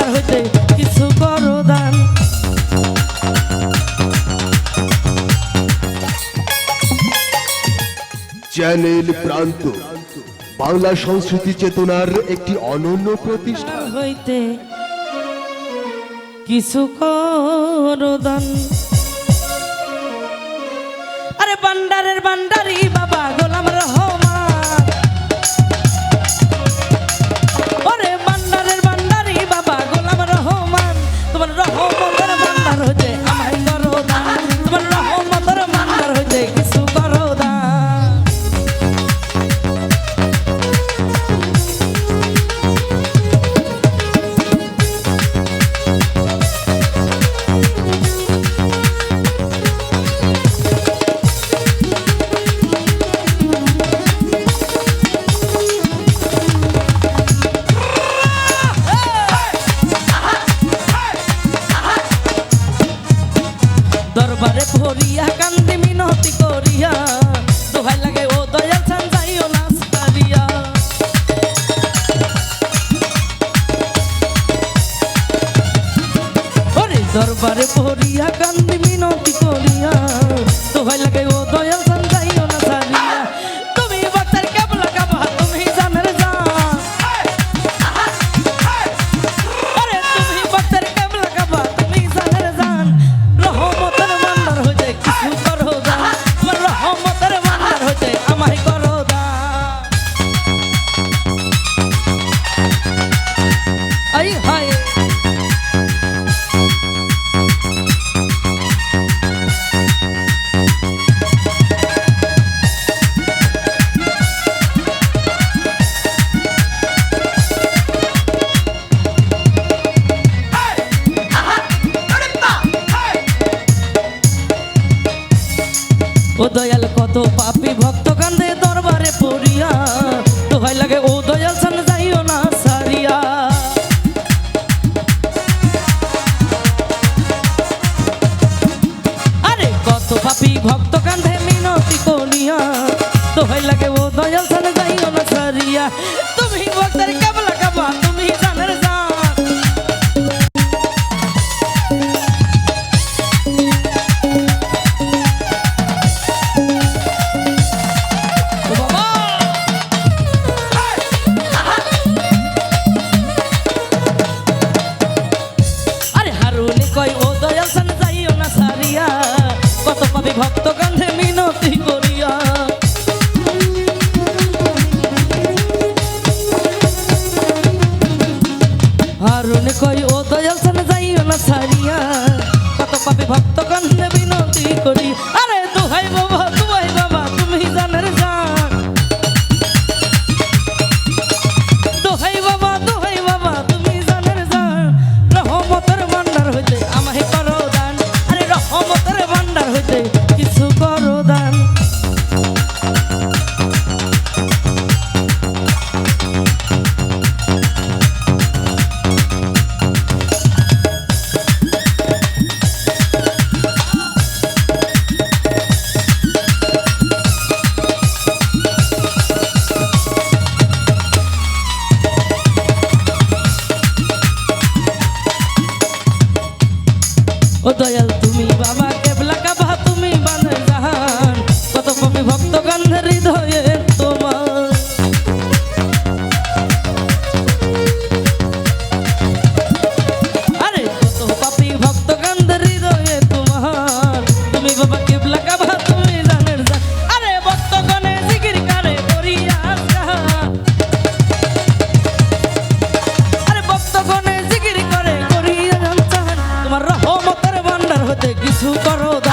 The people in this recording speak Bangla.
আপনার হইতে কিছু করো চ্যানেল প্রান্ত বাংলা সংস্কৃতি চেতনার একটি অনন্য প্রতিষ্ঠান হইতে কিছু আরে বান্ডারের বান্ডারি দরবারে পড়িয়া কান্দি মিনতি ও দয়াল, কত পাপি ভক্ত কান্দে দরবারে পড়িয়া। ভাই লাগে, ও দয়াল, সান যাইও না সারিয়া। আরে, কত পাপি ভক্ত কান্দে মিনতি করিয়া। দোহাই লাগে, ও দয়াল, সান যাইও না সারিয়া। ভক্ত কান্ধে মিনতি করিয়া। হারুন কই, ও দয়াল যাইও না সারিয়া কত পাপি ভক্ত কান্ধে মিনতি করিয়া ও দয়াল তুমি বাবা কেবলা কাবা তুমি বানে জাহান কত কবি ভক্ত গান্ধের হৃদয়ে কিছু করো